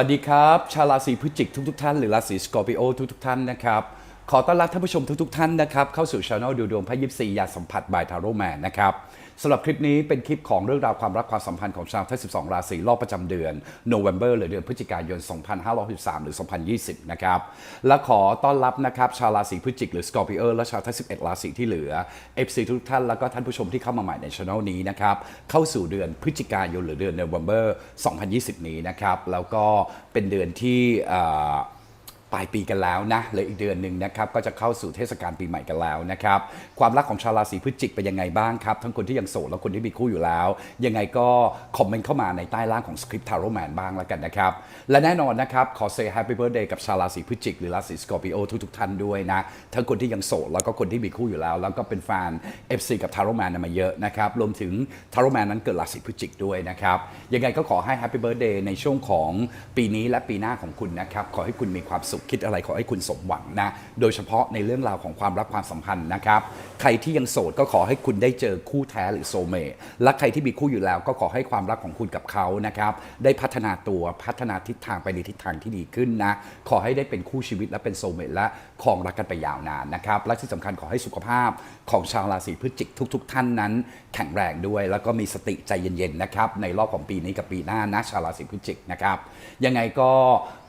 สวัสดีครับ ชาวราศีพฤศจิกทุกๆท่านหรือราศีสกอร์ปิโอทุกๆท่านนะครับ ขอต้อนรับท่านผู้ชมทุกๆท่านนะครับ เข้าสู่ช anel ดูดวงพระยิปซียาสัมผัสบายทาโรแมนนะครับ สำหรับคลิปนี้เป็นคลิปของเรื่องราวความรักความสัมพันธ์ของชาวทั้ง12 ราศีรอบประจำเดือนโนเวม ber หรือเดือนพฤศจิกายน 2563 หรือ 2020 นะครับ และขอต้อนรับนะครับชาวราศีพฤศจิกหรือสกอร์ปิโอและชาวทั้ง11 ราศีที่เหลือ FC ทุกท่านแล้วก็ท่านผู้ชมที่เข้ามาใหม่ในช anel นี้นะครับเข้าสู่เดือนพฤศจิกายนหรือเดือนโนเวม ber 2020 นี้นะครับแล้วก็เป็นเดือนที่ ปลายปีกันแล้วนะเหลืออีกเดือนหนึ่งนะครับก็จะเข้าสู่เทศกาลปีใหม่กันแล้วนะครับความรักของชาวราศีพฤศจิกเป็นยังไงบ้างครับ ทั้งคนที่ยังโสดและคนที่มีคู่อยู่แล้ว ยังไงก็คอมเมนต์เข้ามาในใต้ล่างของสคริปต์ทาโรแมนบ้างแล้วกันนะครับ และแน่นอนนะครับ ขอเซ y Happy Birthday กับชาวราศีพฤศจิกหรือราศีสกอร์ปิโอทุกๆท่านด้วยนะ ทั้งคนที่ยังโสดแล้วก็คนที่มีคู่อยู่แล้ว แล้วก็เป็นแฟน FC กับทาโรแมนมาเยอะนะครับรวมถึงทาโรแมนนั้นเกิดราศีพฤศจิกด้วยนะครับยังไงก็ขอให้ Happy Birthday ในช่วงของปีนี้และปีหน้าของคุณนะครับขอให้คุณมีความสุขคิดอะไรขอให้คุณสมหวังนะ โดยเฉพาะในเรื่องราวของความรักความสัมพันธ์นะครับ ใครที่ยังโสดก็ขอให้คุณได้เจอคู่แท้หรือโซเมตและใครที่มีคู่อยู่แล้วก็ขอให้ความรักของคุณกับเขานะครับ ได้พัฒนาตัวพัฒนาทิศทางไปในทิศทางที่ดีขึ้นนะ ขอให้ได้เป็นคู่ชีวิตและเป็นโซเมตและครองรักกันไปยาวนานนะครับ และที่สำคัญขอให้สุขภาพของชาวราศีพฤศจิกทุก ๆ ท่านนั้น แข็งแรงด้วย แล้วก็มีสติใจเย็นๆนะครับในรอบของปีนี้กับปีหน้านะชาวราศีพฤศจิกนะครับยังไงก็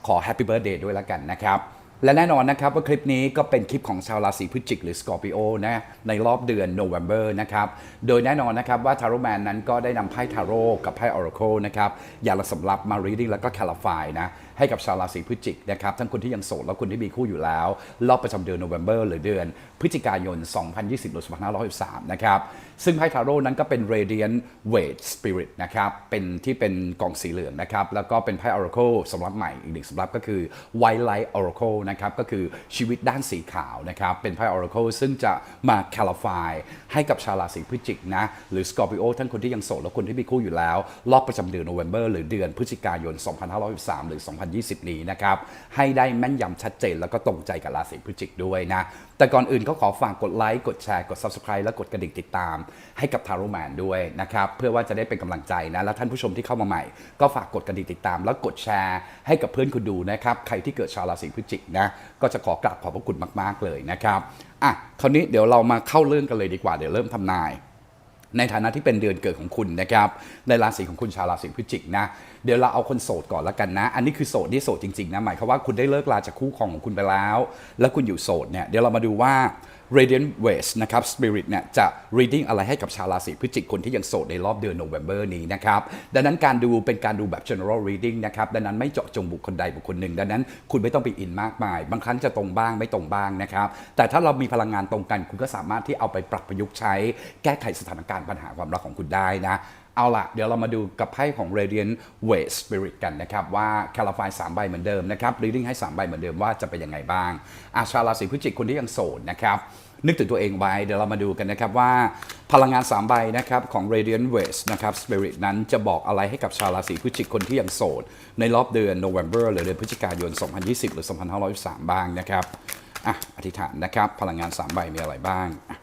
ขอแฮปปี้เบิร์ดเดย์ด้วยแล้วกันนะครับและแน่นอนนะครับว่าคลิปนี้ก็เป็นคลิปของชาวราศีพฤศจิกหรือสกอร์ปิโอนะในรอบเดือนโนเวม ber นะครับ โดยแน่นอนนะครับว่าทาโรแมนนั้นก็ได้นำไพ่ทาโร่กับไพ่ออร์โคนะครับอย่างละสำรับมาเรดดิ้งแล้วก็ c a l i f y นะ ให้กับชาวราศีพฤศจิกนะครับทั้งคนที่ยังโสดและคนที่มีคู่อยู่แล้ว รอบประจำเดือนโนเวม ber หรือเดือนพฤศจิกายน 2020หรือ2563นะครับซึ่งไพ่ทาโร่นั้นก็เป็น radiant weight spirit นะครับเป็นที่เป็นกองสีเหลืองนะครับแล้วก็เป็นไพ่ oracle สำรับใหม่อีกหนึ่งสำรับก็คือ white light oracle นะครับก็คือชีวิตด้านสีขาวนะครับเป็นไพ่ oracle ซึ่งจะมา clarify ให้กับชาวราศีพฤศจิกนะหรือ Scorpio ทั้งคนที่ยังโสดและคนที่มีคู่อยู่แล้ว รอบประจำเดือนโนเวม ber หรือเดือนพฤศจิกายน 2563หรือ2020 นี้นะครับ ให้ได้แม่นยำชัดเจน แล้วก็ตรงใจกับราศีพฤศจิกด้วยนะ แต่ก่อนอื่นก็ขอฝากกดไลค์ กดแชร์ กด subscribe และกดกระดิ่งติดตาม ให้กับทาโรแมนด้วยนะครับ เพื่อว่าจะได้เป็นกำลังใจนะ และท่านผู้ชมที่เข้ามาใหม่ ก็ฝากกดกระดิ่งติดตาม แล้วกดแชร์ให้กับเพื่อนคุณดูนะครับ ใครที่เกิดชาวราศีพฤศจิกนะ ก็จะขอกราบขอบพระคุณมาก ๆ เลยนะครับ อะ คราวนี้เดี๋ยวเรามาเข้าเรื่องกันเลยดีกว่า เดี๋ยวเริ่มทำนาย ในฐานะที่เป็นเดือนเกิดของคุณนะครับในราศีของคุณชาวราศีพฤศจิกนะ เดี๋ยวเราเอาคนโสดก่อนละกันนะ อันนี้คือโสดที่โสดจริงๆนะหมายความว่าคุณได้เลิกลาจากคู่ครองของคุณไปแล้ว แล้วคุณอยู่โสดเนี่ยเดี๋ยวเรามาดูว่า Radiant West นะครับ Spirit เนี่ยจะ reading อะไรให้กับชาวราศีพฤศจิกคนที่ยังโสดในรอบเดือนโนเวม ber นี้นะครับดังนั้นการดูเป็นการดูแบบ general reading นะครับดังนั้นไม่เจาะจงบุคคลใดบุคคลหนึ่ง ดังนั้นคุณไม่ต้องไปอินมากมาย บางครั้งจะตรงบ้างไม่ตรงบ้างนะครับแต่ถ้าเรามีพลังงานตรงกันคุณก็สามารถที่เอาไปปรับประยุกต์ใช้แก้ไขสถานการณ์ปัญหาความรักของคุณได้นะ เอาล่ะเดี๋ยวเรามาดูกับไพ่ของ Radiant Weight Spirit กันนะครับ ว่า c a l i f y 3 ใบเหมือนเดิมนะครับ reading ให้ 3 ใบเหมือนเดิมว่าจะเป็นยังไงบ้าง อาชาราศีพฤจิกคนที่ยังโสดนะครับ นึกถึงตัวเองไว้ เดี๋ยวเรามาดูกันนะครับว่าพลังงาน 3 ใบนะครับของ Radiant West นะครับ Spirit นั้นจะบอกอะไรให้กับชาวราศีพฤศจิกคนที่ยังโสด ในรอบเดือน November หรือเดือนพฤศจิกายน 2020 หรือ 2523บ้างนะครับอะอธิษฐานนะครับ พลังงาน 3 ใบมีอะไรบ้างอะ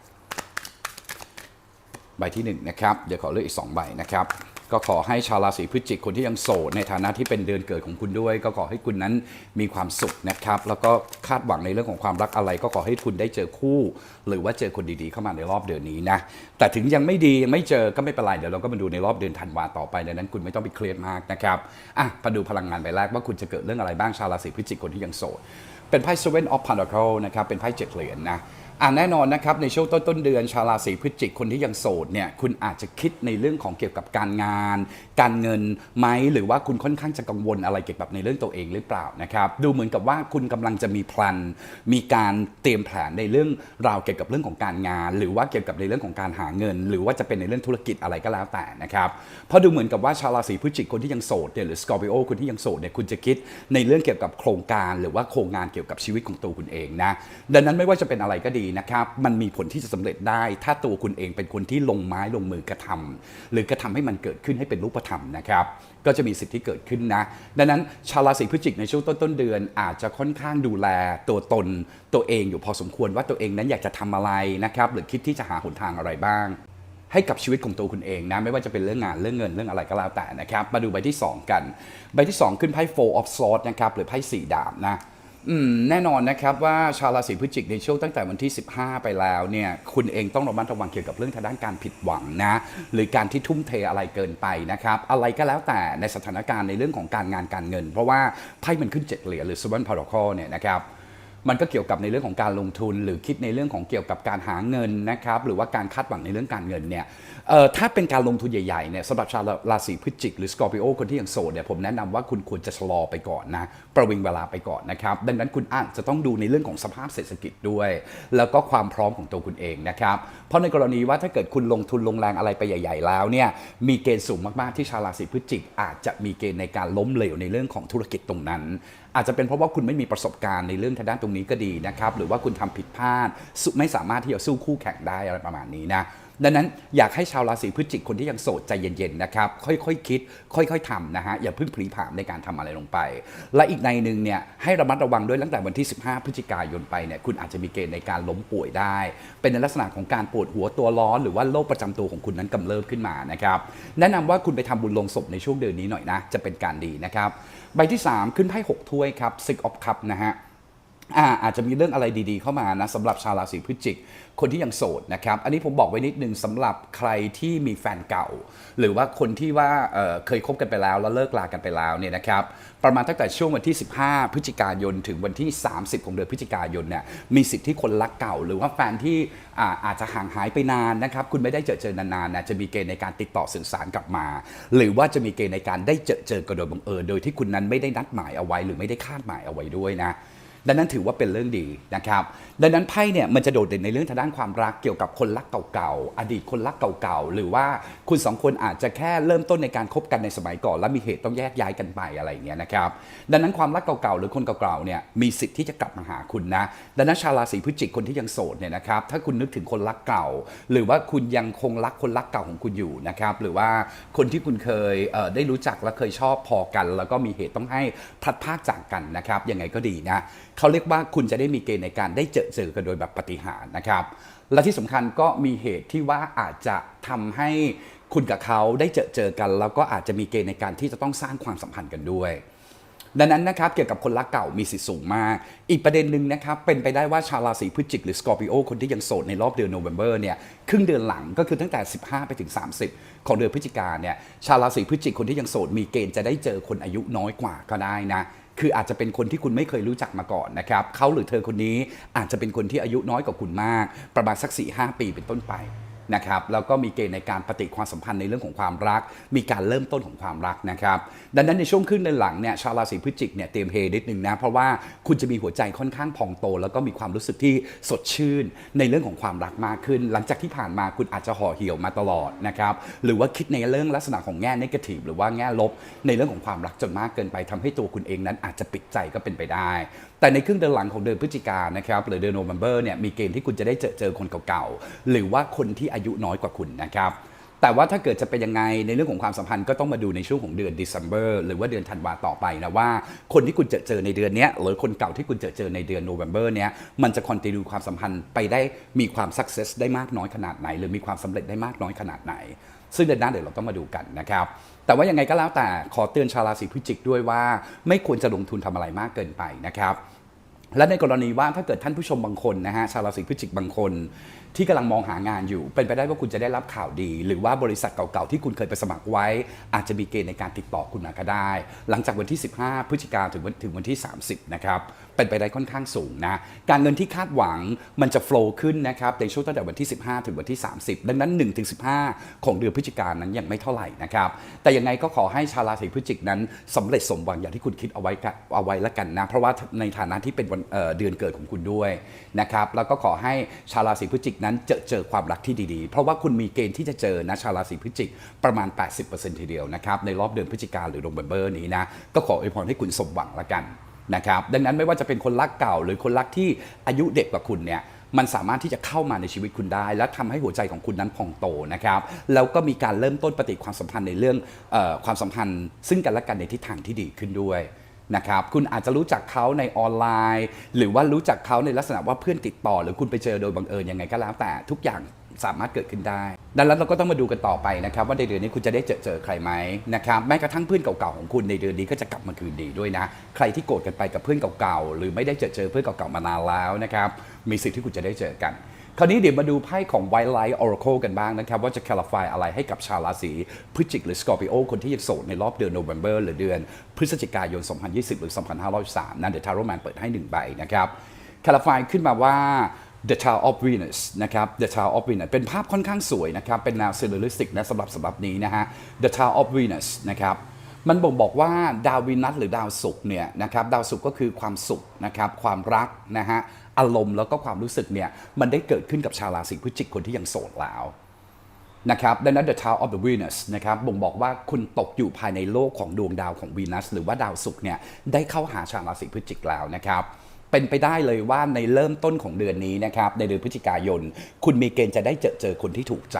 ใบที่1นงนะครับเดี๋ยวขอเลือกอีก 2 ใบนะครับก็ขอให้ชาวราศีพฤศจิกคนที่ยังโสดในฐานะที่เป็นเดือนเกิดของคุณด้วย ก็ขอให้คุณนั้นมีความสุขนะครับ แล้วก็คาดหวังในเรื่องของความรักอะไร ก็ขอให้คุณได้เจอคู่ หรือว่าเจอคนดีๆเข้ามาในรอบเดือนนี้นะแต่ถึงยังไม่ดียังไม่เจอก็ไม่เป็นไรเดี๋ยวเราก็มาดูในรอบเดือนธันวาต่อไปดังนั้นคุณไม่ต้องไปเครียดมากนะครับอะมาดูพลังงานใบแรกว่าคุณจะเกิดเรื่องอะไรบ้างชาวราศีพฤศจิกคนที่ยังโสดเป็นไพ่ Seven of Pentacles นะครับเป็นไพ่เจ็ดเหรียญนะ อ่าแน่นอนนะครับในช่วงต้นต้นเดือนชาวราศีพฤศจิกคนที่ยังโสดเนี่ยคุณอาจจะคิดในเรื่องของเกี่ยวกับการงาน การเงินไหมหรือว่าคุณค่อนข้างจะกังวลอะไรเกี่ยวกับในเรื่องตัวเองหรือเปล่านะครับดูเหมือนกับว่าคุณกำลังจะมีพลนมีการเตรียมแผนในเรื่องราวเกี่ยวกับเรื่องของการงาน หรือว่าเกี่ยวกับในเรื่องของการหาเงิน หรือว่าจะเป็นในเรื่องธุรกิจอะไรก็แล้วแต่นะครับเพราะดูเหมือนกับว่าชาวราศีพฤศจิกคนที่ยังโสดเนี่ยหรือสกอร์ปิโอคนที่ยังโสดเนี่ยคุณจะคิดในเรื่องเกี่ยวกับโครงการ หรือว่าโครงงานเกี่ยวกับชีวิตของตัวคุณเองนะดังนั้นไม่ว่าจะเป็นอะไรก็ดีนะครับมันมีผลที่จะสำเร็จได้ ถ้าตัวคุณเองเป็นคนที่ลงไม้ลงมือกระทำหรือกระทำให้มันเกิดขึ้นให้เป็นรูปธรรมนะครับก็จะมีสิทธิ์ที่เกิดขึ้นนะ ดังนั้นชาวราศีพฤศจิกในช่วงต้นต้นเดือนอาจจะค่อนข้างดูแลตัวตนตัวเองอยู่พอสมควรว่าตัวเองนั้นอยากจะทำอะไรนะครับหรือคิดที่จะหาหนทางอะไรบ้าง ให้กับชีวิตของตัวคุณเองนะไม่ว่าจะเป็นเรื่องงานเรื่องเงินเรื่องอะไรก็แล้วแต่นะครับ มาดูใบที่ 2 กัน ใบที่ 2 ขึ้นไพ่ four of swords นะครับหรือไพ่สี่ดาบนะ แน่นอนนะครับว่าชาวราศีพฤศจิกในช่วงตั้งแต่วันที่ 15 ไปแล้วเนี่ยคุณเองต้องระมัดระวังเกี่ยวกับเรื่องทางด้านการผิดหวังนะหรือการที่ทุ่มเทอะไรเกินไปนะครับอะไรก็แล้วแต่ในสถานการณ์ในเรื่องของการงานการเงิน เพราะว่าไพ่มันขึ้นเจ็ดเหรียญหรือ seven paracle เนี่ยนะครับ มันก็เกี่ยวกับในเรื่องของการลงทุน หรือคิดในเรื่องของเกี่ยวกับการหาเงินนะครับหรือว่าการคาดหวังในเรื่องการเงินเนี่ยถ้าเป็นการลงทุนใหญ่ๆเนี่ยสำหรับชาวราศีพฤศจิกหรือสกอร์ปิโอคนที่ยังโสดเนี่ยผมแนะนำว่าคุณควรจะชะลอไปก่อนนะประวิงเวลาไปก่อนนะครับดังนั้นคุณอาจจะต้องดูในเรื่องของสภาพเศรษฐกิจด้วย แล้วก็ความพร้อมของตัวคุณเองนะครับเพราะในกรณีว่าถ้าเกิดคุณลงทุนลงแรงอะไรไปใหญ่ ๆ แล้วเนี่ยมีเกณฑ์สูงมากๆที่ชาวราศีพฤศจิกอาจจะมีเกณฑ์ในการล้มเหลวในเรื่องของธุรกิจตรงนั้น อาจจะเป็นเพราะว่าคุณไม่มีประสบการณ์ในเรื่องทางด้านตรงนี้ก็ดีนะครับ หรือว่าคุณทำผิดพลาดไม่สามารถที่จะสู้คู่แข่งได้อะไรประมาณนี้นะ ดังนั้นอยากให้ชาวราศีพฤศจิกคนที่ยังโสดใจเย็นๆนะครับค่อยๆคคิด ค่อยๆทำนะฮะอย่าเพิ่งพลีผามในการทำอะไรลงไป และอีกในหนึ่งเนี่ยให้ระมัดระวังด้วยตั้งแต่วันที่ 15 พฤศจิกายนไปเนี่ยคุณอาจจะมีเกณฑ์ในการล้มป่วยได้ เป็นในลักษณะของการปวดหัวตัวร้อนหรือว่าโรคประจำตัวของคุณนั้นกำเริบขึ้นมานะครับแนะนำว่าคุณไปทำบุญลงศพในช่วงเดือนนี้หน่อยนะจะเป็นการดีนะครับใบที่ 3 ขึ้นไพ่หกถ้วยครับ Six of Cup นะฮะ อาจจะมีเรื่องอะไรดีๆเข้ามานะสำหรับชาวราศีพฤศจิก คนที่ยังโสดนะครับ อันนี้ผมบอกไว้นิดนึงสำหรับใครที่มีแฟนเก่า หรือว่าคนที่ว่าเเคยคบกันไปแล้วแล้วเลิกลากันไปแล้วเนี่ยนะครับประมาณตั้งแต่ช่วงวันที่ 15 พฤศจิกายน ถึงวันที่ 30 ของเดือนพฤศจิกายนเนี่ยมีสิทธิ์ที่คนรักเก่า หรือว่าแฟนที่อาอาจจะห่างหายไปนานนะครับคุณไม่ได้เจอเจอนานๆนะจะมีเกณฑ์ในการติดต่อสื่อสารกลับมา หรือว่าจะมีเกณฑ์ในการได้เจอเจอกันโดยบังเอิญโดยที่คุณนั้นไม่ได้นัดหมายเอาไว้ หรือไม่ได้คาดหมายเอาไว้ด้วยนะ ดังนั้นถือว่าเป็นเรื่องดีนะครับ ดังนั้นไพ่เนี่ยมันจะโดดเด่นในเรื่องทางด้านความรักเกี่ยวกับคนรักเก่าๆ อดีตคนรักเก่าๆ หรือว่าคุณสองคนอาจจะแค่เริ่มต้นในการคบกันในสมัยก่อน แล้วมีเหตุต้องแยกย้ายกันไปอะไรอย่างเงี้ยนะครับ ดังนั้นความรักเก่าๆ หรือคนเก่าๆ เนี่ยมีสิทธิ์ที่จะกลับมาหาคุณนะ ดังนั้นชาวราศีพฤศจิกคนที่ยังโสดเนี่ยนะครับ ถ้าคุณนึกถึงคนรักเก่า หรือว่าคุณยังคงรักคนรักเก่าของคุณอยู่นะครับ หรือว่าคนที่คุณเคยเได้รู้จักและเคยชอบพอกัน แล้วก็มีเหตุต้องให้พลัดพรากจากกันนะครับ ยังไงก็ดีนะเขาเรียกว่าคุณจะได้มีเกณฑ์ในการได้เจอเจอกันโดยแบบปฏิหารนะครับ และที่สำคัญก็มีเหตุที่ว่าอาจจะทำให้คุณกับเขาได้เจอเจอกัน แล้วก็อาจจะมีเกณฑ์ในการที่จะต้องสร้างความสัมพันธ์กันด้วยดังนั้นนะครับเกี่ยวกับคนรักเก่ามีสิทธิ์สูงมาก อีกประเด็นหนึ่งนะครับเป็นไปได้ว่าชาวราศีพฤศจิกหรือสกอร์ปิโอคนที่ยังโสดในรอบเดือนโนเวม ber เนี่ยครึ่งเดือนหลังก็คือตั้งแต่ 15 ไปถึง 30 ของเดือนพฤศจิกาเนี่ยชาวราศีพฤศจิกคนที่ยังโสดมีเกณฑ์จะได้เจอคนอายุน้อยกว่าก็ได้นะ คืออาจจะเป็นคนที่คุณไม่เคยรู้จักมาก่อนนะครับเขาหรือเธอคนนี้อาจจะเป็นคนที่อายุน้อยกว่าคุณมาก ประมาณสัก4-5ปีเป็นต้นไป นะครับแล้วก็มีเกณฑ์ในการปฏิความสัมพันธ์ในเรื่องของความรัก มีการเริ่มต้นของความรักนะครับดังนั้นในช่วงครึ่งเดือนหลังเนี่ยชาวราศีพฤศจิกเนี่ยเตรียมเฮนิดนึงนะเพราะว่าคุณจะมีหัวใจค่อนข้างพองโต แล้วก็มีความรู้สึกที่สดชื่นในเรื่องของความรักมากขึ้น หลังจากที่ผ่านมาคุณอาจจะห่อเหี่ยวมาตลอดนะครับหรือว่าคิดในเรื่องลักษณะของแง่นกาทีฟหรือว่าแง่ลบ ในเรื่องของความรักจนมากเกินไปทำให้ตัวคุณเองนั้นอาจจะปิดใจก็เป็นไปได้แต่ในครึ่งเดือนหลังของเดือนพฤศจิกายนนะครับหรือเดือนโนเวม ber เนี่ยมีเกณฑ์ที่คุณจะได้เจอเจอคนเก่าๆ หรือว่าคนที่อายุน้อยกว่าคุณนะครับแต่ว่าถ้าเกิดจะเป็นยังไงในเรื่องของความสัมพันธ์ก็ต้องมาดูในช่วงของเดือน December หรือว่าเดือนธันวาต่อไปนะว่า คนที่คุณเจอเจอในเดือนนี้หรือคนเก่าที่คุณเจอเจอในเดือน November เนี้ยมันจะคอนติเนียความสัมพันธ์ไปได้มีความ success ได้มากน้อยขนาดไหน หรือมีความสำเร็จได้มากน้อยขนาดไหน ซึ่งเดือนหน้าเดี๋ยวเราต้องมาดูกันนะครับ แต่ว่ายังไงก็แล้วแต่ขอเตือนชาวราศีพิจิกด้วยว่า ไม่ควรจะลงทุนทำอะไรมากเกินไปนะครับ และในกรณีว่าถ้าเกิดท่านผู้ชมบางคนนะฮะชาวราศีพฤศจิกบางคน ที่กำลังมองหางานอยู่ เป็นไปได้ว่าคุณจะได้รับข่าวดี หรือว่าบริษัทเก่าๆ ที่คุณเคยไปสมัครไว้ อาจจะมีเกณฑ์ในการติดต่อคุณมาก็ได้ หลังจากวันที่ 15 พฤศจิกาถึงวันถึงวันที่ 30 นะครับเป็นไปได้ค่อนข้างสูงนะ การเงินที่คาดหวังมันจะ flow ขึ้นนะครับในช่วงตั้งแต่วันที่ 15 ถึงวันที่ 30 ดังนั้น1ถึง15 ของเดือนพฤศจิกายนนั้นยังไม่เท่าไหร่นะครับ แต่ยังไงก็ขอให้ชาวราศีพฤศจิกนั้นสำเร็จสมหวังอย่างที่คุณคิดเอาไว้กะเอาไว้ละกันนะ เพราะว่าในฐานะที่เป็นวันเเดือนเกิดของคุณด้วยนะครับแล้วก็ขอให้ชาวราศีพฤศจิกนั้นเจอเจอความรักที่ดีๆ เพราะว่าคุณมีเกณฑ์ที่จะเจอนะชาวราศีพฤศจิกประมาณ 80%ทีเดียวนะครับในรอบเดือนพฤศจิกาหรือโนเวม ber นี้นะก็ขออวยพรให้คุณสมหวังละกันนะครับดังนั้นไม่ว่าจะเป็นคนรักเก่าหรือคนรักที่อายุเด็กกว่าคุณเนี่ยมันสามารถที่จะเข้ามาในชีวิตคุณได้ และทำให้หัวใจของคุณนั้นพองโตนะครับแล้วก็มีการเริ่มต้นปฏิความสัมพันธ์ในเรื่องออความสัมพันธ์ ซึ่งกันและกันในทิศทางที่ดีขึ้นด้วย นะครับคุณอาจจะรู้จักเขาในออนไลน์ หรือว่ารู้จักเขาในลักษณะว่าเพื่อนติดต่อ หรือคุณไปเจอโดยบังเอิญยังไงก็แล้วแต่ทุกอย่างสามารถเกิดขึ้นได้ ดังนั้นเราก็ต้องมาดูกันต่อไปนะครับ ว่าในเดือนนี้คุณจะได้เจอเจอใครไหมนะครับ แม้กระทั่งเพื่อนเก่าๆของคุณในเดือนนี้ก็จะกลับมาคืนดีด้วยนะ ใครที่โกรธกันไปกับเพื่อนเก่าๆหรือไม่ได้เจอเจอเพื่อนเก่าๆมานานแล้วนะครับ มีสิทธิ์ที่คุณจะได้เจอกัน คราวนี้เดี๋ยวมาดูไพ่ของ White Light Oracle กันบ้างนะครับ ว่าจะ clarify อะไรให้กับชาวราศีพฤศจิกหรือ Scorpio คนที่ยังโสดในรอบเดือน November หรือเดือนพฤศจิกายน 2020 หรือ 2503นั้นเดี๋ยว Tarot Man เปิดให้ 1 ใบนะครับ clarify ขึ้นมาว่า The Tower of Venus นะครับ The Tower of Venus เป็นภาพค่อนข้างสวยนะครับ เป็นแนว surrealistic นะสำหรับสำหรับนี้นะฮะ The Tower of Venus นะครับ มันบ่งบอกว่าดาววีนัสหรือดาวศุกร์เนี่ยนะครับ ดาวศุกร์ก็คือความสุขนะครับ ความรักนะฮะ อารมณ์แล้วก็ความรู้สึกเนี่ยมันได้เกิดขึ้นกับชาวราศีพฤศจิกคนที่ยังโสดแล้วนะครับดังนั้น The Tower of the Venus นะครับบ่งบอกว่าคุณตกอยู่ภายในโลกของดวงดาวของวีนัสหรือว่าดาวศุกร์เนี่ยได้เข้าหาชาวราศีพฤศจิกแล้วนะครับเป็นไปได้เลยว่าในเริ่มต้นของเดือนนี้นะครับในเดือนพฤศจิกายน คุณมีเกณฑ์จะได้เจอเจอคนที่ถูกใจ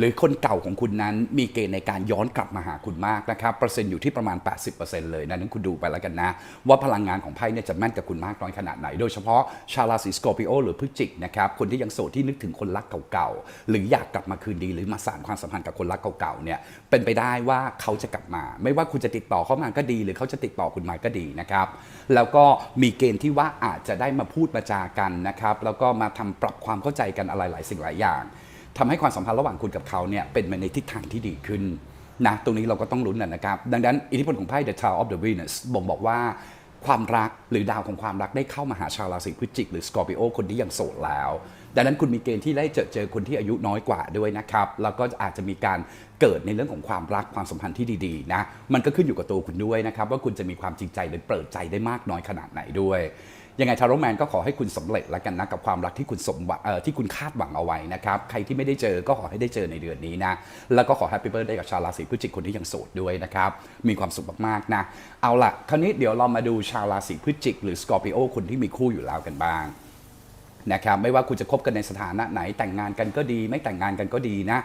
หรือคนเก่าของคุณนั้นมีเกณฑ์ในการย้อนกลับมาหาคุณมากนะครับเปอร์เซ็นต์อยู่ที่ประมาณ 80%เลยนะนั้นคุณดูไปแล้วกันนะ ว่าพลังงานของไพ่เนี่ยจะแม่นกับคุณมากน้อยขนาดไหน โดยเฉพาะชาวราศีสกอร์ปิโอหรือพฤจิกนะครับคนที่ยังโสดที่นึกถึงคนรักเก่าๆหรืออยากกลับมาคืนดี หรือมาสานความสัมพันธ์กับคนรักเก่าๆเนี่ยเป็นไปได้ว่าเขาจะกลับมา ไม่ว่าคุณจะติดต่อเข้ามาก็ดี หรือเขาจะติดต่อคุณมาก็ดีนะครับแล้วก็มีเกณฑ์ที่ว่าอาจจะได้มาพูดมาจากันนะครับแล้วก็มาทำปรับความเข้าใจกันอะไรหลายสิ่งหลายอย่าง ทำให้ความสัมพันธ์ระหว่างคุณกับเขาเนี่ยเป็นไปในทิศทางที่ดีขึ้นนะตรงนี้เราก็ต้องลุ้นนะนะครับ ดังนั้นอิทธิพลของไพ่ The Tower of the Venus บ่งบอกว่าความรักหรือดาวของความรักได้เข้ามาหาชาวราศีพฤศจิกหรือ Scorpio คนที่ยังโสดแล้ว ดังนั้นคุณมีเกณฑ์ที่ได้เจอเจอคนที่อายุน้อยกว่าด้วยนะครับ แล้วก็อาจจะมีการเกิดในเรื่องของความรักความสัมพันธ์ที่ดีๆนะ มันก็ขึ้นอยู่กับตัวคุณด้วยนะครับว่าคุณจะมีความจริงใจหรือเปิดใจได้มากน้อยขนาดไหนด้วย ยังไงทาโรแมนก็ขอให้คุณสำเร็จแล้วกันนะกับความรักที่คุณสมหวังที่คุณคาดหวังเอาไว้นะครับใครที่ไม่ได้เจอก็ขอให้ได้เจอในเดือนนี้นะแล้วก็ขอแฮปปี้เบิร์ดได้กับชาวราศีพฤศจิกคนที่ยังโสดด้วยนะครับมีความสุขมากๆนะเอาล่ะคราวนี้เดี๋ยวเรามาดูชาวราศีพฤศจิกหรือสกอร์ปิโอคนที่มีคู่อยู่แล้วกันบ้างนะครับไม่ว่าคุณจะคบกันในสถานะไหนแต่งงานกันก็ดี ไม่แต่งงานกันก็ดีนะ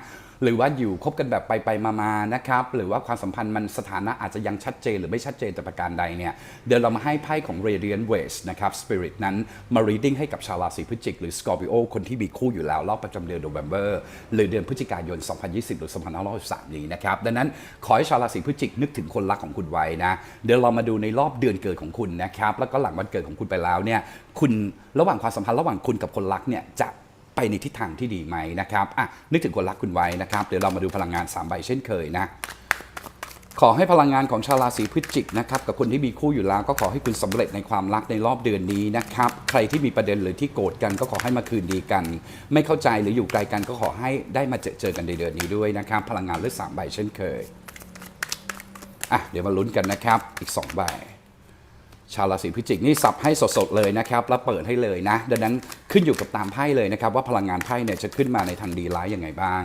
หรือว่าอยู่คบกันแบบไปไปมามานะครับหรือว่าความสัมพันธ์มันสถานะอาจจะยังชัดเจนหรือไม่ชัดเจนแต่ประการใดเนี่ยเดี๋ยวเรามาให้ไพ่ของ Radiant Ways นะครับ Spirit นั้นมา reading ให้กับชาวราศีพฤศจิกหรือ Scorpio คนที่มีคู่อยู่แล้วรอบประจำเดือน November หรือเดือนพฤศจิกายน 2020 หรือ 2563 นี้นะครับ ดังนั้นขอให้ชาวราศีพฤศจิกนึกถึงคนรักของคุณไว้นะ เดี๋ยวเรามาดูในรอบเดือนเกิดของคุณนะครับ แล้วก็หลังวันเกิดของคุณไปแล้วเนี่ย คุณระหว่างความสัมพันธ์ระหว่างคุณกับคนรักเนี่ยจะ ไปในทิศทางที่ดีไหมนะครับอะนึกถึงคนรักคุณไว้นะครับ เดี๋ยวเรามาดูพลังงาน3ใบเช่นเคยนะขอให้พลังงานของชาวราศีพฤศจิกนะครับกับคนที่มีคู่อยู่แล้วก็ขอให้คุณสำเร็จในความรักในรอบเดือนนี้นะครับใครที่มีประเด็นหรือที่โกรธกันก็ขอให้มาคืนดีกัน ไม่เข้าใจหรืออยู่ไกลกันก็ขอให้ได้มาเจอเจอกันในเดือนนี้ด้วยนะครับ พลังงานเลือดสามใบเช่นเคยอะเดี๋ยวมาลุ้นกันนะครับอีกสองใบ ชาวราศีพฤศจิกนี่สับให้สดๆเลยนะครับแล้วเปิดให้เลยนะ ดังนั้นขึ้นอยู่กับตามไพ่เลยนะครับ ว่าพลังงานไพ่เนี่ยจะขึ้นมาในทางดีร้ายยังไงบ้าง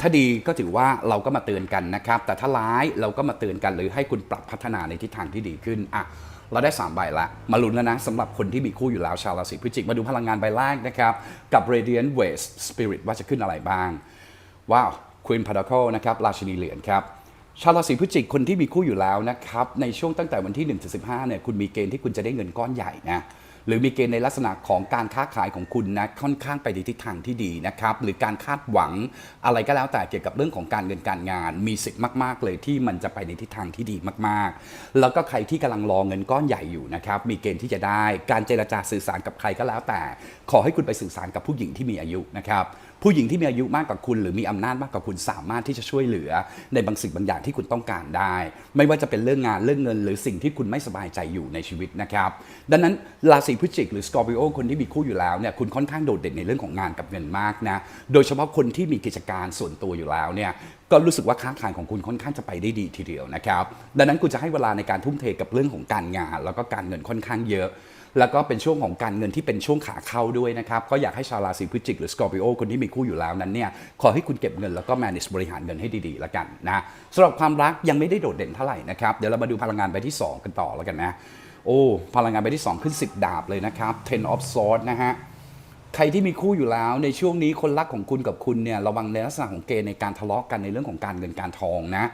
ถ้าดีก็ถือว่าเราก็มาเตือนกันนะครับ แต่ถ้าร้ายเราก็มาเตือนกันหรือให้คุณปรับพัฒนาในทิศทางที่ดีขึ้นอะเราได้ 3 ใบละมาลุ้นแล้วนะสำหรับคนที่มีคู่อยู่แล้วชาวราศีพฤศจิก มาดูพลังงานใบแรกนะครับ กับ Radiant Waste Spirit ว่าจะขึ้นอะไรบ้างว้าว Queen Pentacle นะครับราชินีเหรียญครับ ชาวราศีพฤศจิกคนที่มีคู่อยู่แล้วนะครับในช่วงตั้งแต่วันที่1ถึง15เนี่ยคุณมีเกณฑ์ที่คุณจะได้เงินก้อนใหญ่นะหรือมีเกณฑ์ในลักษณะของการค้าขายของคุณนะค่อนข้างไปในทิศทางที่ดีนะครับหรือการคาดหวังอะไรก็แล้วแต่เกี่ยวกับเรื่องของการเงินการงาน มีสิทธิ์มากๆ เลยที่มันจะไปในทิศทางที่ดีมากๆ แล้วก็ใครที่กำลังรอเงินก้อนใหญ่อยู่นะครับมีเกณฑ์ที่จะได้การเจรจาสื่อสารกับใครก็แล้วแต่ ขอให้คุณไปสื่อสารกับผู้หญิงที่มีอายุนะครับ ผู้หญิงที่มีอายุมากกว่าคุณ หรือมีอำนาจมากกว่าคุณสามารถที่จะช่วยเหลือ ในบางสิ่งบางอย่างที่คุณต้องการได้ ไม่ว่าจะเป็นเรื่องงานเรื่องเงิน หรือสิ่งที่คุณไม่สบายใจอยู่ในชีวิตนะครับ ดังนั้นราศีพฤศจิก หรือสกอร์ปิโอคนที่มีคู่อยู่แล้วเนี่ยคุณค่อนข้างโดดเด่นในเรื่องของงานกับเงินมากนะโดยเฉพาะคนที่มีกิจการส่วนตัวอยู่แล้วเนี่ยก็รู้สึกว่าค้าขายของคุณค่อนข้างจะไปได้ดีทีเดียวนะครับดังนั้นคุณจะให้เวลาในการทุ่มเทกับเรื่องของการงาน แล้วก็การเงินค่อนข้างเยอะ แล้วก็เป็นช่วงของการเงินที่เป็นช่วงขาเข้าด้วยนะครับ ก็อยากให้ชาวราศีพฤศจิกหรือสกอร์ปิโอคนที่มีคู่อยู่แล้วนั้นเนี่ยขอให้คุณเก็บเงินแล้วก็ manage บริหารเงินให้ดีๆแล้วกันนะสำหรับความรักยังไม่ได้โดดเด่นเท่าไหร่นะครับเดี๋ยวเรามาดูพลังงานใบที่ 2 กันต่อแล้วกันนะโอ้พลังงานใบที่ 2 ขึ้น 10 ดาบเลยนะครับ ten of swords นะฮะใครที่มีคู่อยู่แล้วในช่วงนี้คนรักของคุณกับคุณเนี่ยระวังในลักษณะของเกณฑ์ในการทะเลาะกันในเรื่องของการเงินการทองนะ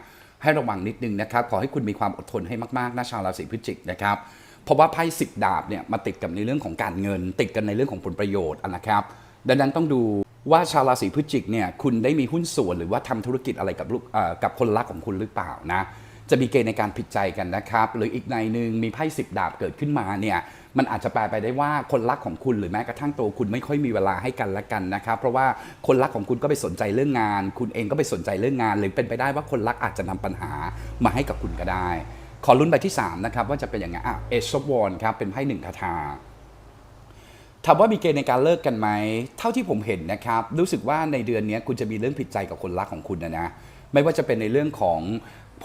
ให้ระวังนิดนึงนะครับ ขอให้คุณมีความอดทนให้มากๆนะชาวราศีพฤศจิกนะครับ เพราะว่าไพ่สิบดาบเนี่ยมาติดกับในเรื่องของการเงิน ติดกันในเรื่องของผลประโยชน์อะนะครับ ดังนั้นต้องดูว่าชาวราศีพฤศจิกเนี่ยคุณได้มีหุ้นส่วนหรือว่าทำธุรกิจอะไรกับลูกกับคนรักของคุณหรือเปล่านะจะมีเกณฑ์ในการผิดใจกันนะครับ หรืออีกในหนึ่งมีไพ่สิบดาบเกิดขึ้นมาเนี่ยมันอาจจะแปลไปได้ว่าคนรักของคุณหรือแม้กระทั่งตัวคุณไม่ค่อยมีเวลาให้กันและกันนะครับ เพราะว่าคนรักของคุณก็ไปสนใจเรื่องงาน คุณเองก็ไปสนใจเรื่องงาน หรือเป็นไปได้ว่าคนรักอาจจะนำปัญหามาให้กับคุณก็ได้ ขอลุ้นใบที่สามนะครับ ว่าจะเป็นอย่างไงอะเอชวอนครับ เป็นไพ่หนึ่งคาถาถามว่ามีเกณฑ์ในการเลิกกันไหม เท่าที่ผมเห็นนะครับ รู้สึกว่าในเดือนนี้คุณจะมีเรื่องผิดใจกับคนรักของคุณนะนะ ไม่ว่าจะเป็นในเรื่องของ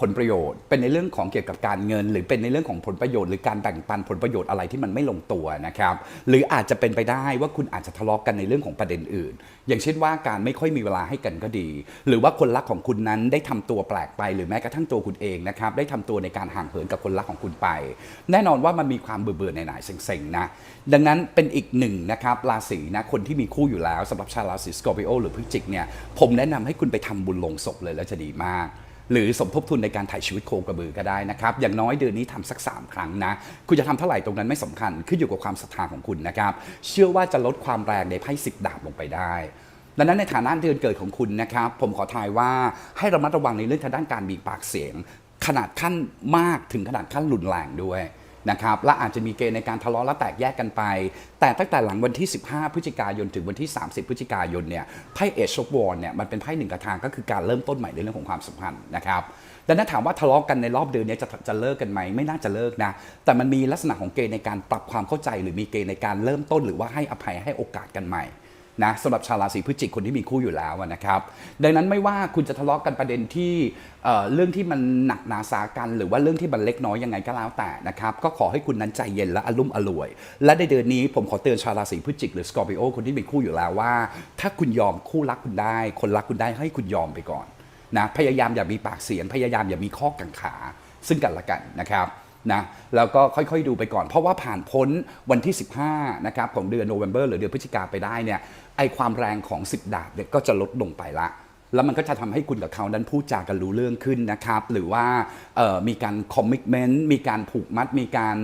ผลประโยชน์ เป็นในเรื่องของเกี่ยวกับการเงิน หรือเป็นในเรื่องของผลประโยชน์หรือการแบ่งปันผลประโยชน์อะไรที่มันไม่ลงตัวนะครับหรืออาจจะเป็นไปได้ว่าคุณอาจจะทะเลาะกกันในเรื่องของประเด็นอื่น อย่างเช่นว่าการไม่ค่อยมีเวลาให้กันก็ดี หรือว่าคนรักของคุณนั้นได้ทำตัวแปลกไป หรือแม้กระทั่งตัวคุณเองนะครับได้ทำตัวในการห่างเหินกับคนรักของคุณไป แน่นอนว่ามันมีความเบื่อเบื่อๆหนายๆเซ็งๆนะดังนั้นเป็นอีกหนึ่งนะครับราศีนะคนที่มีคู่อยู่แล้วสำหรับชาวราศีสกอร์ปิโอหรือพฤศจิกเนี่ยผมแนะนำให้คุณไปทำบุญลงศพเลยแล้วจะดีมาก หรือสมทบทุนในการถ่ายชีวิตโคกระบือก็ได้นะครับ อย่างน้อยเดือนนี้ทำสัก 3 ครั้งนะ คุณจะทำเท่าไหร่ตรงนั้นไม่สำคัญ ขึ้นอยู่กับความศรัทธาของคุณนะครับ เชื่อว่าจะลดความแรงในไพ่สิบดาบลงไปได้ดังนั้นในฐานะเดือนเกิดของคุณนะครับ ผมขอทายว่าให้ระมัดระวังในเรื่องทางด้านการมีปากเสียง ขนาดขั้นมากถึงขนาดขั้นรุนแรงด้วย นะครับและอาจจะมีเกณฑ์ในการทะเลาะและแตกแยกกันไป แต่ตั้งแต่หลังวันที่ 15 พฤศจิกายนถึงวันที่ 30 พฤศจิกายนเนี่ยไพ่เอชวอนเนี่ยมันเป็นไพ่หนึ่งกระทางก็คือการเริ่มต้นใหม่ในเรื่องของความสัมพันธ์นะครับดังนั้นถามว่าทะเลาะกันในรอบเดือนนี้จะจะเลิกกันไหมไม่น่าจะเลิกนะ แต่มันมีลักษณะของเกณฑ์ในการปรับความเข้าใจ หรือมีเกณฑ์ในการเริ่มต้นหรือว่าให้อภัยให้โอกาสกันใหม่ นะสำหรับชาวราศีพฤศจิกคนที่มีคู่อยู่แล้วนะครับ ดังนั้นไม่ว่าคุณจะทะเลาะกันประเด็นที่เอ่อเรื่องที่มันหนักหนาสากัน หรือว่าเรื่องที่มันเล็กน้อยยังไงก็แล้วแต่นะครับ ก็ขอให้คุณนั้นใจเย็นและอารมณ์อร่วย และในเดือนนี้ผมขอเตือนชาวราศีพฤศจิกหรือสกอร์ปิโอคนที่มีคู่อยู่แล้วว่า ถ้าคุณยอมคู่รักคุณได้ คนรักคุณได้ให้คุณยอมไปก่อนนะพยายามอย่ามีปากเสียงพยายามอย่ามีข้อกังขาซึ่งกันและกันนะครับ นะแล้วก็ค่อยๆดูไปก่อน เพราะว่าผ่านพ้นวันที่ 15นะครับของเดือนโนเวม ber หรือเดือนพฤศจิกาไปได้เนี่ยไอความแรงของ 10 ดาบเนี่ยก็จะลดลงไปละ แล้วมันก็จะทำให้คุณกับเขานั้นพูดจากันรู้เรื่องขึ้นนะครับ หรือว่ามีการคอมมิ t เมนต์มีการผูกมัด มีการ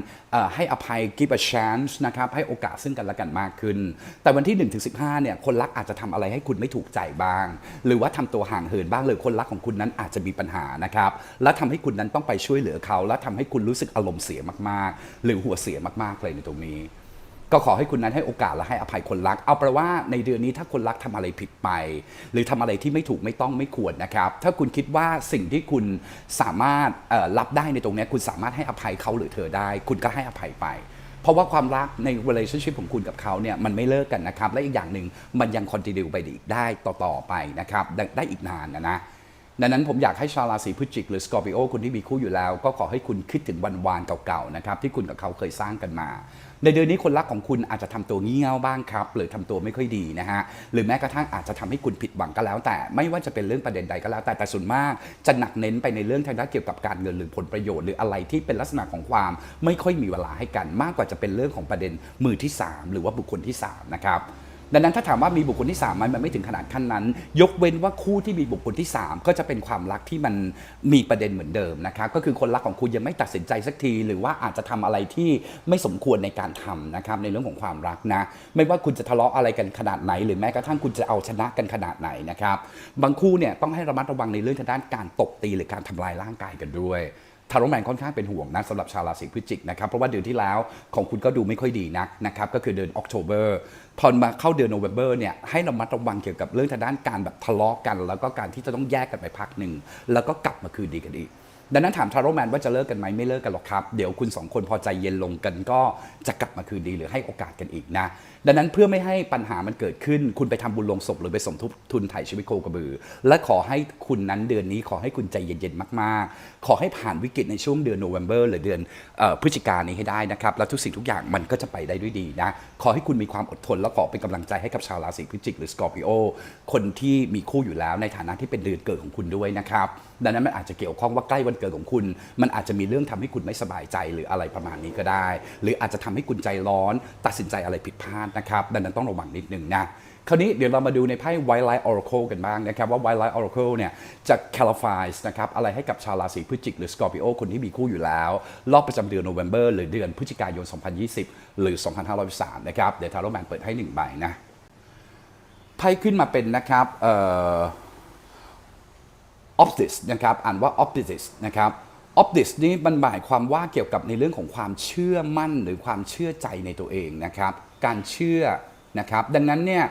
ให้อภัย give a chance นะครับ ให้โอกาสซึ่งกันและกันมากขึ้น แต่วันที่1ถึง15 เนี่ย คนรักอาจจะทำอะไรให้คุณไม่ถูกใจบ้าง หรือว่าทำตัวห่างเหินบ้างหรือคนรักของคุณนั้นอาจจะมีปัญหานะครับ และทำให้คุณนั้นต้องไปช่วยเหลือเขา และทำให้คุณรู้สึกอารมณ์เสียมากๆ หรือหัวเสียมากๆเลยในตรงนี้ ก็ขอให้คุณนั้นให้โอกาสและให้อภัยคนรัก เอาแปลว่าในเดือนนี้ถ้าคนรักทำอะไรผิดไป หรือทำอะไรที่ไม่ถูกไม่ต้องไม่ควรนะครับ ถ้าคุณคิดว่าสิ่งที่คุณสามารถรับได้ในตรงนี้คุณสามารถให้อภัยเขาหรือเธอได้ คุณก็ให้อภัยไปเพราะว่าความรักใน relationship ของคุณกับเขาเนี่ยมันไม่เลิกกันนะครับ และอีกอย่างหนึ่งมันยัง continue ไปอีกได้ต่อ ๆ ไปนะครับ ได้อีกนานนะนะ ดังนั้นผมอยากให้ชาวราศีพฤศจิกหรือสกอร์ปิโอคนที่มีคู่อยู่แล้ว ก็ขอให้คุณคิดถึงวันวานเก่าๆนะครับที่คุณกับเขาเคยสร้างกันมา ในเดือนนี้คนรักของคุณอาจจะทำตัวงี่เง่าบ้างครับ หรือทำตัวไม่ค่อยดีนะฮะหรือแม้กระทั่งอาจจะทำให้คุณผิดหวังก็แล้ว แต่ไม่ว่าจะเป็นเรื่องประเด็นใดก็แล้ว แต่แต่ส่วนมากจะหนักเน้นไปในเรื่องทางด้านเกี่ยวกับการเงินหรือผลประโยชน์หรืออะไรที่เป็นลักษณะของความไม่ค่อยมีเวลาให้กัน มากกว่าจะเป็นเรื่องของประเด็นมือที่สามหรือว่าบุคคลที่สามนะครับ ดังนั้นถ้าถามว่ามีบุคคลที่3ไหมมันไม่ถึงขนาดขั้นนั้น ยกเว้นว่าคู่ที่มีบุคคลที่ 3 ก็จะเป็นความรักที่มันมีประเด็นเหมือนเดิมนะครับก็คือคนรักของคุณยังไม่ตัดสินใจสักที หรือว่าอาจจะทำอะไรที่ไม่สมควรในการทำนะครับในเรื่องของความรักนะไม่ว่าคุณจะทะเลาะอะไรกันขนาดไหน หรือแม้กระทั่งคุณจะเอาชนะกันขนาดไหนนะครับบางคู่เนี่ยต้องให้ระมัดระวังในเรื่องทางด้านการตบตีหรือการทำลายร่างกายกันด้วยทาโรแมนค่อนข้างเป็นห่วงนะสำหรับชาวราศีพฤศจิกนะครับเพราะว่าเดือนที่แล้วของคุณก็ดูไม่ค่อยดีนักนะครับก็คือเดือนออกโทเบอร์ พอมาเข้าเดือนโนเวม ber เนี่ยให้ระมัดระวังเกี่ยวกับเรื่องทางด้านการแบบทะเลาะกัน แล้วก็การที่จะต้องแยกกันไปพักหนึ่งแล้วก็กลับมาคืนดีกันอีก ดังนั้นถามทาโรแมนว่าจะเลิกกันไหมไม่เลิกกันหรอกครับ เดี๋ยวคุณสองคนพอใจเย็นลงกันก็จะกลับมาคืนดีหรือให้โอกาสกันอีกนะ ดังนั้นเพื่อไม่ให้ปัญหามันเกิดขึ้น คุณไปทำบุญลงศพหรือไปสมทบทุนไถ่ชีวิตโคกระบือ และขอให้คุณนั้นเดือนนี้ขอให้คุณใจเย็นๆมากๆ ขอให้ผ่านวิกฤตในช่วงเดือนโนเวม ber หรือเดือนออพฤศจิกายนนี้ให้ได้นะครับแล้วทุกสิ่งทุกอย่างมันก็จะไปได้ด้วยดีนะขอให้คุณมีความอดทนและขอเป็นกำลังใจให้กับชาวราศีพฤศจิกหรือสกอร์ปิโอคนที่มีคู่อยู่แล้วในฐานะที่เป็นเดือนเกิดของคุณด้วยนะครับดังนั้นมันอาจจะเกี่ยวข้องว่าใกล้วันเกิดของคุณ มันอาจจะมีเรื่องทำให้คุณไม่สบายใจหรืออะไรประมาณนี้ก็ได้ หรืออาจจะทำให้คุณใจร้อน ตัดสินใจอะไรผิดพลาดนะครับดังนั้นต้องระวังนิดนึงนะคราวนี้เดี๋ยวเรามาดูในไพ่ White Light Oracle กันบ้างนะครับ ว่า White Light Oracle เนี่ยจะ califies นะครับอะไรให้กับชาวราศีพฤศจิกหรือ Scorpio คนที่มีคู่อยู่แล้ว รอบประจำเดือน November หรือเดือนพฤศจิกายน 2020 หรือ 2503นะครับเดี๋ยวทาโรแมนเปิดให้หนึ่งใบนะไพ่ขึ้นมาเป็นนะครับเอ่อ optis นะครับอ่านว่า optis นะครับ optis นี่มันหมายความว่าเกี่ยวกับในเรื่องของความเชื่อมั่นหรือความเชื่อใจในตัวเองนะครับ การเชื่อนะครับดังนั้นเนี่ย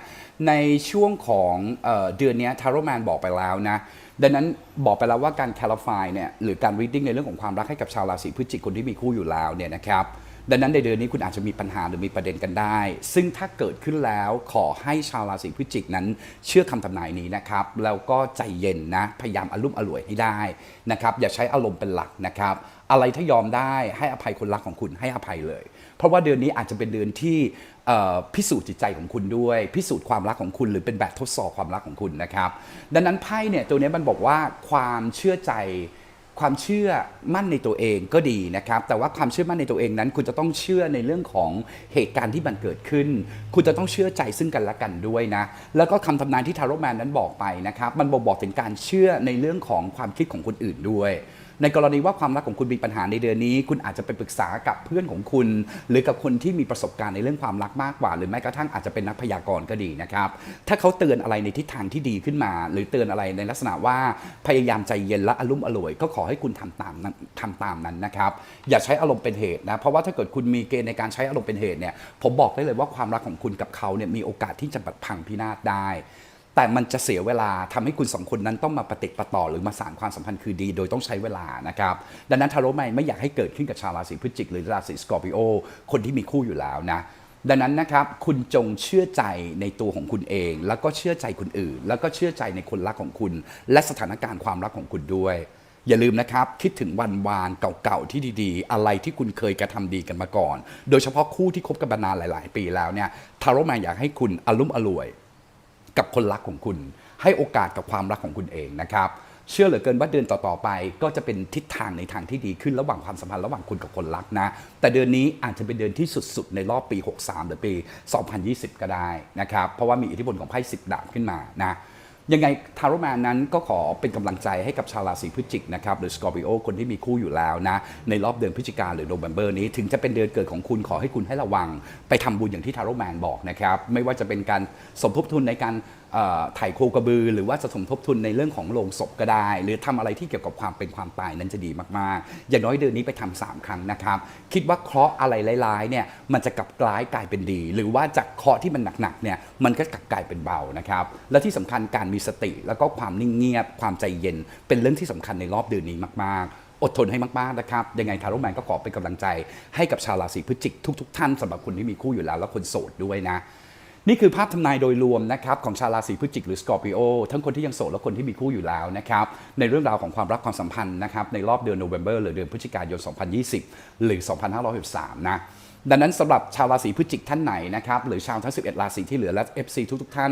ในช่วงของเออเดือนนี้ทาร์โรแมนบอกไปแล้วนะดังนั้นบอกไปแล้วว่าการ clarify เนี่ยหรือการ reading ในเรื่องของความรักให้กับชาวราศีพฤศจิกคนที่มีคู่อยู่แล้วเนี่ยนะครับ ดังนั้นในเดือนนี้คุณอาจจะมีปัญหาหรือมีประเด็นกันได้ ซึ่งถ้าเกิดขึ้นแล้วขอให้ชาวราศีพฤศจิกนั้น เชื่อคำทำนายนี้นะครับแล้วก็ใจเย็นนะพยายามอารมณ์อร่วยให้ได้นะครับอย่าใช้อารมณ์เป็นหลักนะครับอะไรถ้ายอมได้ให้อภัยคนรักของคุณให้อภัยเลย เพราะว่าเดือนนี้อาจจะเป็นเดือนที่พิสูจน์จิตใจของคุณด้วย พิสูจน์ความรักของคุณ หรือเป็นแบบทดสอบความรักของคุณนะครับ ดังนั้นไพ่เนี่ยตัวนี้มันบอกว่าความเชื่อใจ ความเชื่อมั่นในตัวเองก็ดีนะครับ แต่ว่าความเชื่อมั่นในตัวเองนั้น คุณจะต้องเชื่อในเรื่องของเหตุการณ์ที่มันเกิดขึ้น คุณจะต้องเชื่อใจซึ่งกันและกันด้วยนะ แล้วก็คำทำนายที่ทาร์โรแมนนั้นบอกไปนะครับ มันบอกบอกถึงการเชื่อในเรื่องของความคิดของคนอื่นด้วย ในกรณีว่าความรักของคุณมีปัญหาในเดือนนี้ คุณอาจจะไปปรึกษากับเพื่อนของคุณ หรือกับคนที่มีประสบการณ์ในเรื่องความรักมากกว่า หรือแม้กระทั่งอาจจะเป็นนักพยากรณ์ก็ดีนะครับ ถ้าเขาเตือนอะไรในทิศทางที่ดีขึ้นมา หรือเตือนอะไรในลักษณะว่าพยายามใจเย็นและอารมณ์อร่วยก็ขอให้คุณทำตามนั้นทำตามนั้นนะครับ อย่าใช้อารมณ์เป็นเหตุนะ เพราะว่าถ้าเกิดคุณมีเกณฑ์ในการใช้อารมณ์เป็นเหตุเนี่ย ผมบอกได้เลยว่าความรักของคุณกับเขาเนี่ยมีโอกาสที่จะแบบพังพินาศได้ แต่มันจะเสียเวลาทำให้คุณสองคนนั้นต้องมาปฏิประต่อหรือมาสานความสัมพันธ์คือดี โดยต้องใช้เวลานะครับ ดังนั้นทาโร่ไม่ไม่อยากให้เกิดขึ้นกับชาวราศีพฤศจิกหรือราศีสกอร์ปิโอคนที่มีคู่อยู่แล้วนะดังนั้นนะครับคุณจงเชื่อใจในตัวของคุณเอง แล้วก็เชื่อใจคนอื่น แล้วก็เชื่อใจในคนรักของคุณ และสถานการณ์ความรักของคุณด้วย อย่าลืมนะครับ คิดถึงวันวานเก่าๆที่ดีๆ อะไรที่คุณเคยกระทำดีกันมาก่อน โดยเฉพาะคู่ที่คบกันมานานหลาย ๆ ปีแล้วเนี่ยทาโร่แมนอยากให้คุณอารมณ์อร่วย กับคนรักของคุณ ให้โอกาสกับความรักของคุณเองนะครับ เชื่อเหลือเกินว่าเดือนต่อๆไป ก็จะเป็นทิศทางในทางที่ดีขึ้นระหว่างความสัมพันธ์ระหว่างคุณกับคนรักนะ แต่เดือนนี้อาจจะเป็นเดือนที่สุดๆ ในรอบปี 63 หรือปี 2020 ก็ได้นะครับ เพราะว่ามีอิทธิพลของไพ่สิบดาบขึ้นมานะ ยังไงทาโรแมนนั้นก็ขอเป็นกำลังใจให้กับชาวราศีพฤศจิกนะครับหรือสกอร์ปิโอคนที่มีคู่อยู่แล้วนะ ในรอบเดือนพฤศจิกาหรือโนเวมเบอร์นี้ ถึงจะเป็นเดือนเกิดของคุณขอให้คุณให้ระวัง ไปทำบุญอย่างที่ทาโรแมนบอกนะครับไม่ว่าจะเป็นการสมทบทุนในการ ถ่ายโคกระบือ หรือว่าจะสมทบทุนในเรื่องของโลงศพก็ได้ หรือทำอะไรที่เกี่ยวกับความเป็นความตายนั้นจะดีมากๆ อย่างน้อยเดือนนี้ไปทำสามครั้งนะครับ คิดว่าเคราะห์อะไรร้ายๆเนี่ยมันจะกลับกลายกลายเป็นดี หรือว่าจากเคราะห์ที่มันหนักๆเนี่ยมันก็กลับกลายเป็นเบานะครับและที่สำคัญการมีสติ แล้วก็ความนิ่งเงียบความใจเย็น เป็นเรื่องที่สำคัญในรอบเดือนนี้มากๆอดทนให้มากๆนะครับ ยังไงทาโร่แมนก็ขอเป็นกำลังใจให้กับชาวราศีพฤศจิกทุก ๆ ท่านสำหรับคนที่มีคู่อยู่แล้ว และคนโสดด้วยนะ นี่คือภาพทำนายโดยรวมนะครับของชาวราศีพฤศจิกหรือสกอร์ปิโอทั้งคนที่ยังโสดและคนที่มีคู่อยู่แล้วนะครับในเรื่องราวของความรักความสัมพันธ์นะครับในรอบเดือนโนเวมเบอร์หรือเดือนพฤศจิกายน 2020 หรือ 2563 นะ ดังนั้นสำหรับชาวราศีพฤศจิกท่านไหนนะครับหรือชาวทั้ง 11 ราศีที่เหลือและ FC ทุกๆท่าน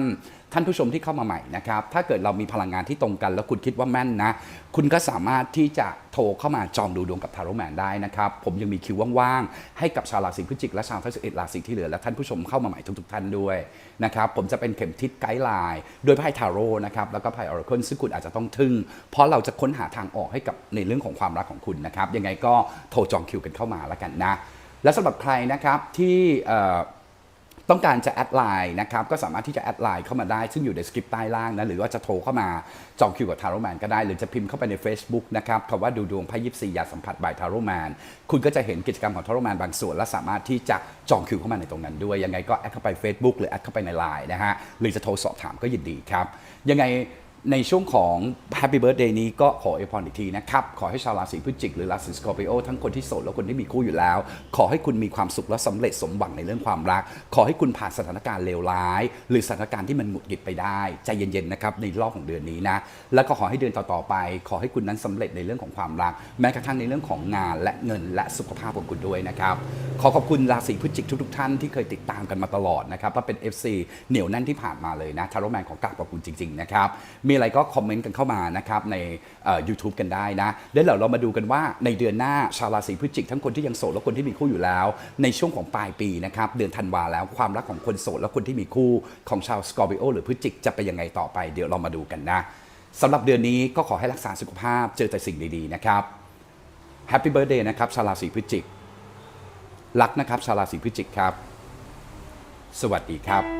ท่านผู้ชมที่เข้ามาใหม่นะครับถ้าเกิดเรามีพลังงานที่ตรงกัน แล้วคุณคิดว่าแม่นนะ คุณก็สามารถที่จะโทรเข้ามาจองดูดวงกับทาโรแมนได้นะครับผมยังมีคิวว่างๆให้กับชาวราศีพฤศจิกและชาวทั้ง 11 ราศีที่เหลือและท่านผู้ชมเข้ามาใหม่ทุกๆท่านด้วยนะครับผมจะเป็นเข็มทิศไกด์ไลน์โดยไพ่ทาโร่นะครับแล้วก็ไพ่ออร์เคิลซึ่งคุณอาจจะต้องทึ่ง เพราะเราจะค้นหาทางออกให้กับในเรื่องของความรักของคุณนะครับยังไงก็โทรจองคิวกันเข้ามาแล้วกันนะ และสำหรับใครนะครับที่ต้องการจะแอดไลน์นะครับก็สามารถที่จะแอดไลน์เข้ามาได้ ซึ่งอยู่ในสคริปต์ใต้ล่างนะหรือว่าจะโทรเข้ามาจองคิวกับทาร์โรแมนก็ได้ หรือจะพิมพ์เข้าไปใน Facebook นะครับคำว่าดูดวงไพ่ยิปซียาสัมผัสบายทาโรแมนคุณก็จะเห็นกิจกรรมของทาร์โรแมนบางส่วน และสามารถที่จะจองคิวเข้ามาในตรงนั้นด้วย ยังไงก็แอดเข้าไป Facebook หรือแอดเข้าไปใน Line นะฮะหรือจะโทรสอบถามก็ยินดีครับยังไง ในช่วงของ Happy Birthday นี้ก็ขออวยพรอีกทีนะครับ ขอให้ชาวราศีพฤศจิกหรือราศีสกอร์ปิโอทั้งคนที่โสดและคนที่มีคู่อยู่แล้ว ขอให้คุณมีความสุขและสำเร็จสมหวังในเรื่องความรัก ขอให้คุณผ่านสถานการณ์เลวร้าย หรือสถานการณ์ที่มันหงุดหงิดไปได้ ใจเย็นๆนะครับในรอบของเดือนนี้นะ แล้วก็ขอให้เดือนต่อๆไป ขอให้คุณนั้นสำเร็จในเรื่องของความรัก แม้กระทั่งในเรื่องของงานและเงินและสุขภาพของคุณด้วยนะครับ ขอขอบคุณราศีพฤศจิกทุกๆท่านที่เคยติดตามกันมาตลอดนะครับว่าเป็น FC เหนียวแน่นที่ผ่านมาเลยนะทารแมนของกราบขอบคุณจริงๆนะครับมีอะไรก็คอมเมนต์กันเข้ามานะครับในเอ่อ YouTube กันได้นะเดี๋ยวเรามาดูกันว่าในเดือนหน้าชาวราศีพฤศจิกทั้งคนที่ยังโสดและคนที่มีคู่อยู่แล้ว ในช่วงของปลายปีนะครับเดือนธันวาแล้วความรักของคนโสดและคนที่มีคู่ของชาวสกอร์ปิโอหรือพฤศจิกจะเป็นยังไงต่อไป เดี๋ยวเรามาดูกันนะสำหรับเดือนนี้ก็ขอให้รักษาสุขภาพเจอแต่สิ่งดีๆนะครับ Happy Birthday นะครับชาวราศีพฤศจิกรักนะครับชาวราศีพฤศจิกครับ สวัสดีครับ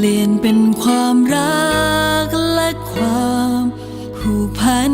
ปลี่ยนเป็นความรักและความผูกพัน